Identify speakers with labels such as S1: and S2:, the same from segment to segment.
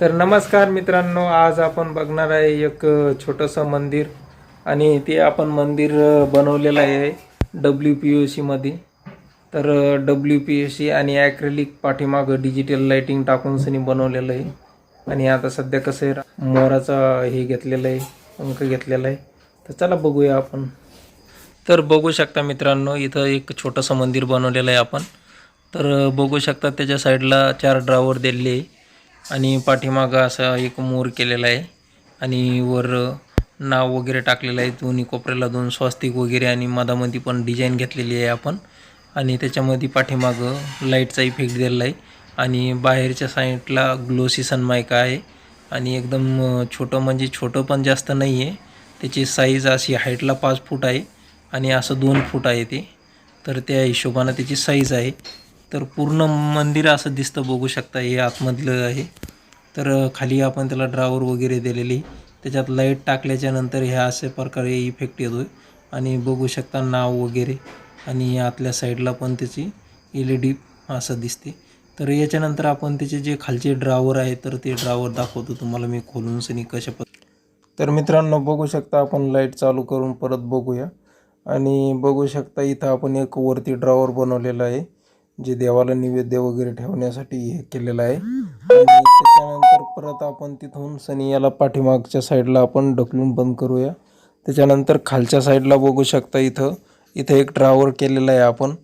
S1: तर नमस्कार मित्रांनो आज आपण बघणार आहे एक छोटंसं मंदिर आणि ते आपण मंदिर बनवलेलं आहे डब्ल्यू पी ओ सीमध्ये तर डब्ल्यू पी ओ सी आणि ॲक्रेलिक पाठीमागं डिजिटल लाईटिंग टाकून सनी बनवलेलं आहे. आणि आता सध्या कसं आहे मोराचा हे घेतलेलं आहे अंक घेतलेला आहे. तर चला बघूया आपण. तर बघू शकता मित्रांनो इथं एक छोटंसं मंदिर बनवलेलं आहे आपण. तर बघू शकता त्याच्या साईडला चार ड्रावर दिलेले आहे. आणि पाठीमागं असा एक मोर केलेला आहे. आणि वर नाव वगैरे टाकलेलं आहे. दोन्ही कोपऱ्याला दोन स्वास्तिक वगैरे आणि मधामध्ये पण डिझाईन घेतलेली आहे आपण. आणि त्याच्यामध्ये पाठीमागं लाईटचा इफेक्ट दिलेला आहे. आणि बाहेरच्या साईडला ग्लोसी सनमायका आहे. आणि एकदम छोटं म्हणजे छोटं पण जास्त नाही आहे त्याची साईज अशी हाईटला पाच फूट आहे. आणि असं दोन फूट आहे ते. तर त्या हिशोबानं त्याची साईज आहे. तर पूर्ण मंदिर असं दिसतं बघू शकता हे आतमधलं आहे. तर खाली आपण त्याला ड्रावर वगैरे दिलेली. त्याच्यात लाइट टाकल्याच्या नंतर ह्या अशा प्रकारे इफेक्ट येतो आहे आणि बघू शकता नाव वगैरे. आणि आतल्या साईडला पण त्याची एल ई डी असं दिसते. तर याच्यानंतर आपण त्याचे जे खालचे ड्रावर आहे तर ते ड्रावर दाखवतो तुम्हाला मी खोलून सनी कशा तर मित्रांनो बघू शकता आपण लाइट चालू करून परत बघूया. आणि बघू शकता इथं आपण एक वरती ड्रॉवर बनवलेला आहे. जे देवाला नैवेद्य वगैरे ठेवण्यासाठी हे केलेलं आहे. आणि त्याच्यानंतर परत आपण तिथून सनी याला पाठीमागच्या साईडला आपण ढकलून बंद करूया. त्याच्यानंतर खालच्या साईडला बघू शकता इथं. इथं एक ड्रावर केलेलं आहे आपण.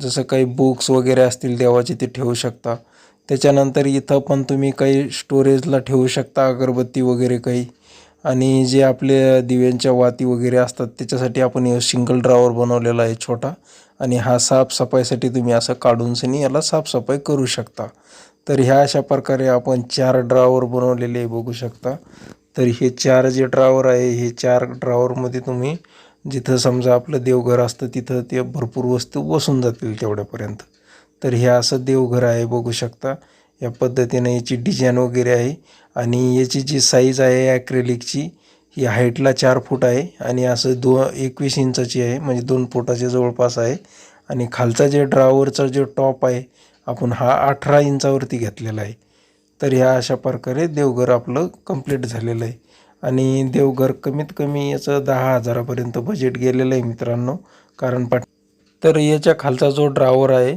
S1: जसं काही बुक्स वगैरे असतील देवाचे ते ठेवू शकता. त्याच्यानंतर इथं पण तुम्ही काही स्टोरेजला ठेवू शकता अगरबत्ती वगैरे काही. आणि जे आपले दिव्यांच्या वाती वगैरे असतात त्याच्यासाठी आपण हे सिंगल ड्रावर बनवलेला आहे छोटा. आणि हा साफसफाईसाठी तुम्ही असं काढून सनी याला साफसफाई करू शकता. तर ह्या अशा प्रकारे आपण चार ड्रावर बनवलेले बघू शकता. तर हे चार जे ड्रावर आहे हे चार ड्रावरमध्ये तुम्ही जिथं समजा आपलं देवघर असतं तिथं ते भरपूर वस्तू बसून जातील तेवढ्यापर्यंत. तर हे असं देवघर आहे बघू शकता. या पद्धतीने याची डिझाईन वगैरे आहे. आणि याची जी साईज आहे ॲक्रेलिकची ही हाईटला चार फूट आहे. आणि असं दो एकवीस इंचाची आहे. म्हणजे दोन फुटाच्या जवळपास आहे. आणि खालचा जे ड्रावरचा जो टॉप आहे आपण हा अठरा इंचावरती घेतलेला आहे. तर ह्या अशा प्रकारे देवघर आपलं कंप्लीट झालेलं आहे. आणि देवघर कमीत कमी याचं दहा हजारापर्यंत बजेट गेलेलं आहे मित्रांनो. कारण पाठ तर याच्या खालचा जो ड्रावर आहे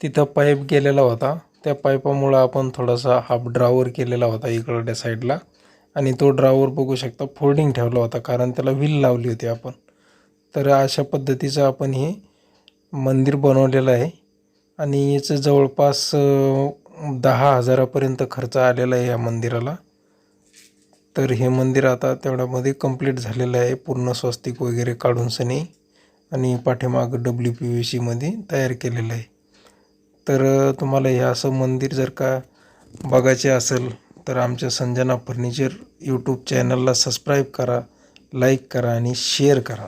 S1: तिथं पाईप गेलेला होता. त्या पाईपामुळं आपण थोडासा हाफ ड्रावर केलेला होता इकडच्या साईडला. आणि तो ड्रावर बघू शकता फोल्डिंग ठेवला होता कारण त्याला व्हील लावली होती आपण. तर अशा पद्धतीचं आपण हे मंदिर बनवलेलं आहे. आणि याचं जवळपास दहा हजारापर्यंत खर्च आलेला आहे या मंदिराला. तर हे मंदिर आता तेवढ्यामध्ये कंप्लीट झालेलं आहे. पूर्ण स्वस्तिक वगैरे काढून सनी आणि पाठीमागं डब्ल्यू पी व्ही सीमध्ये तयार केलेलं आहे. तर तुम्हाला हे असं मंदिर जर का बघायचे असेल तर आमच्या संजना फर्निचर यूट्यूब चॅनलला सबस्क्राईब करा लाईक करा आणि शेअर करा.